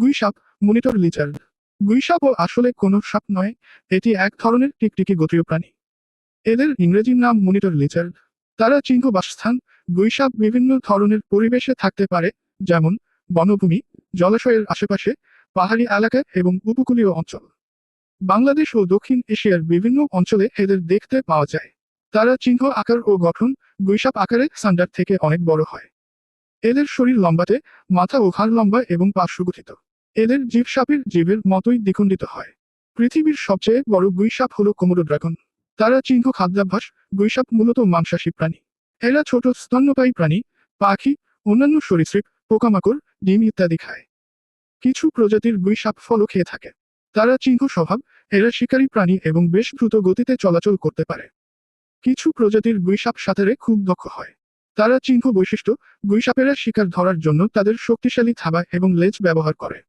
গুইসাপ, monitor লিচার্ড গুইসাপও আসলে কোনো সাপ নয়, এটি এক ধরনের টিকটিকি গোত্রীয় প্রাণী। এদের ইংরেজির নাম মনিটর লিচার্ড তারা চিহ্ন বাসস্থান, গুইসাপ বিভিন্ন ধরনের পরিবেশে থাকতে পারে, যেমন বনভূমি, জলাশয়ের আশেপাশে, পাহাড়ি এলাকা এবং উপকূলীয় অঞ্চল। বাংলাদেশ ও দক্ষিণ এশিয়ার বিভিন্ন অঞ্চলে এদের দেখতে পাওয়া যায়। তারা চিহ্ন আকার ও গঠন, গুইসাপ আকারে সান্ডার থেকে অনেক বড় হয়। এদের শরীর লম্বাতে, মাথা ও ঘাড় লম্বা এবং পা এদের জীবসাপের জীবের মতোই দ্বিখণ্ডিত হয়। পৃথিবীর সবচেয়ে বড় গুইসাপ হল কোমোডো ড্রাগন। তারা চিহ্ন খাদ্যাভ্যাস গুইসাপ মূলত মাংসাশী প্রাণী। এরা ছোট স্তন্যপায়ী প্রাণী, পাখি, অন্যান্য সরীসৃপ, পোকামাকড়, ডিম ইত্যাদি খায়। কিছু প্রজাতির গুইসাপ ফলও খেয়ে থাকে। তারা চিহ্ন স্বভাব, এরা শিকারী প্রাণী এবং বেশ দ্রুত গতিতে চলাচল করতে পারে। কিছু প্রজাতির গুইসাপ সাঁতারে খুব দক্ষ হয়। তারা চিহ্ন বৈশিষ্ট্য গুইসাপেরা শিকার ধরার জন্য তাদের শক্তিশালী থাবা এবং লেজ ব্যবহার করে।